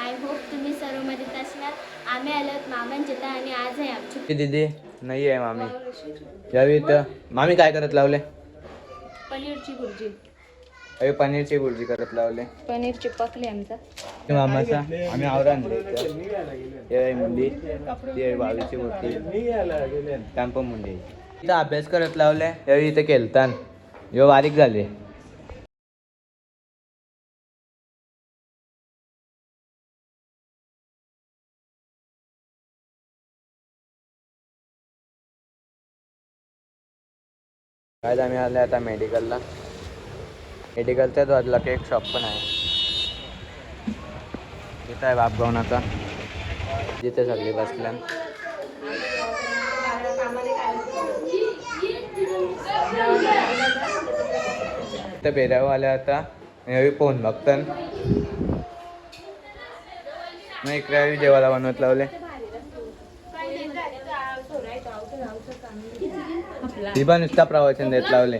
I hope तुम्ही सर्व मजेत असणार. आम्ही आलोत मामांच्या इथं आणि आज आहे आमची दीदी नाही आहे मामी. यावी तर मामी काय करत लावले? पनीरची भुर्जी. अरे पनीरची भुर्जी करत लावले. पनीर चिपकले आमचा. ते मामाचा. आम्ही आवरा आणले इथं. हे आहे मुंडी. ती आहे बावीची मूर्ती टॅम्पो मुंडी. इथं अभ्यास करत लावले. यावेळी इथे केलतान. ह्यो बारीक झाले. काय आम्ही आले आता मेडिकलला मेडिकलच्याच बाजूला केक शॉप पण आहे. तिथं आहे बापगावनाचा. जिथे सगळी बसल्या तर बेराव आल्या आता. मी फोन बघतन. मग इकडे जेवायला बनवत लावले. ती पण नुसता प्रवचन देत लावले.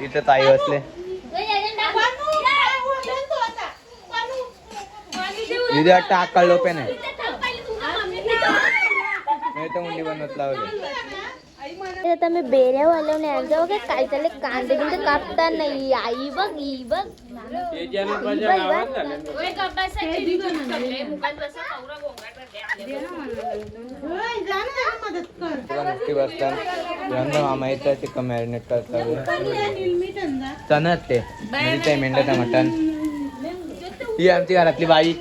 तिथं ताई बसले. दिदी वाटतं आकाळ लोपे नाही. मी तर मुंडी बनवत लावले. आता. मी बेऱ्या वालवणे यांचं बघा काय चालले कांदे बिंदे कापता नाही. आई बघ ही बघ. ही बघ, तुला नक्की बसतात त्यानंतर मामा इथं चिकन मॅरिनेट करतात चणत ते. म्हणजे ते. मेंढ्याचं मटण. ही आमची घरातली बाई.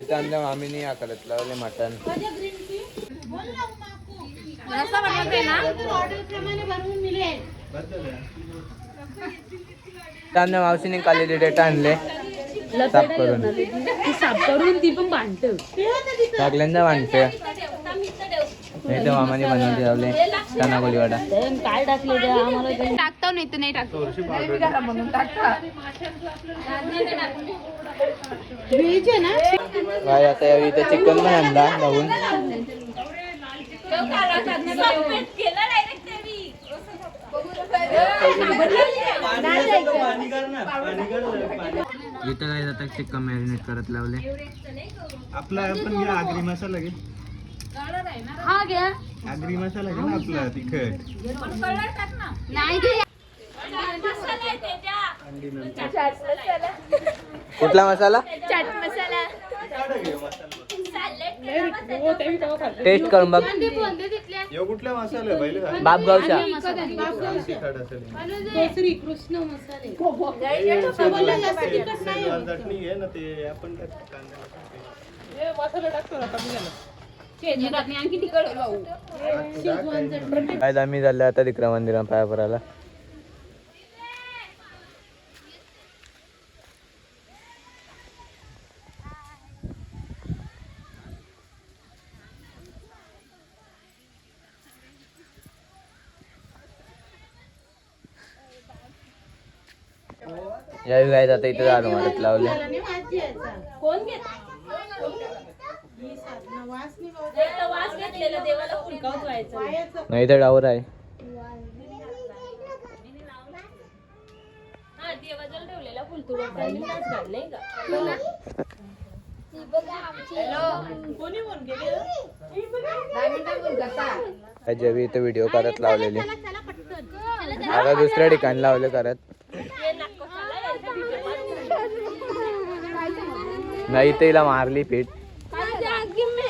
तिथं आमच्या मामीने करत लावले मटण. आमच्या मावशीने कालेले डेटा आणले. साफ करून. ती साफ करून ती पण बांधतो. सगळ्यांना माणसं नाही तर मामाने लावले गोलीवाडा काय टाकले टाकता नाही तर नाही टाकतो. काय आता इथे चिकन पण आणला नवून. इथं काय जातात चिकन मॅरिनेट करत लावले. आपला आपण घ्या आगरी मसाला घे. हा घ्या आगरी मसाला घे ना आपला तिखट. कुठला मसाला? टेस्ट करून बघ. यो कुठला मसाला पहिले बापगावच्या तिखट असेल. काय आम्ही झालं आता तिकडे मंदिरा पाया पडायला. यावेळी काय आता इथे झालं मारत लावले. नाही तर डावर आहे. काय जेवी इथे व्हिडिओ करत लावलेले. आता दुसऱ्या ठिकाणी लावले करत. नाही इथे हिला मारली पीठ.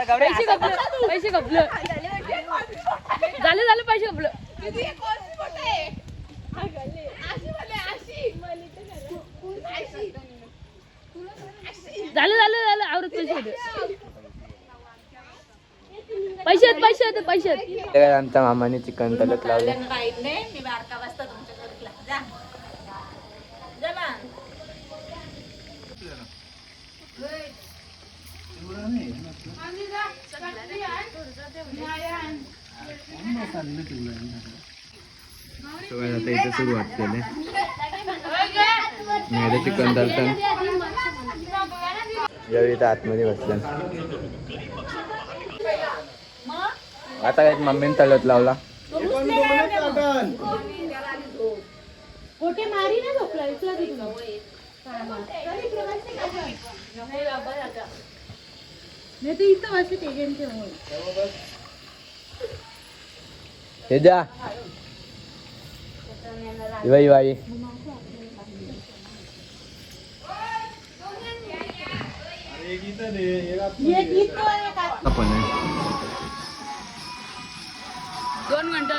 पैसे कपले पैसे कपलं झालं झालं पैसे कपलं झालं झालं झालं आवरत पैसे होते. पैसे आहेत पैसे आहेत पैसे आहेत. आमच्या मामाने चिकन तलत लावले. So guys, आता इथं सुरुवात केली. चिकन दलतन यावेळी इथं आतमध्ये बसलं आता काय मम्मीने तळत लावला. मारी ना झोपला इथला तिथला हे जा दिवाळी दिवाळी आपण आहे. दोन मिनिटं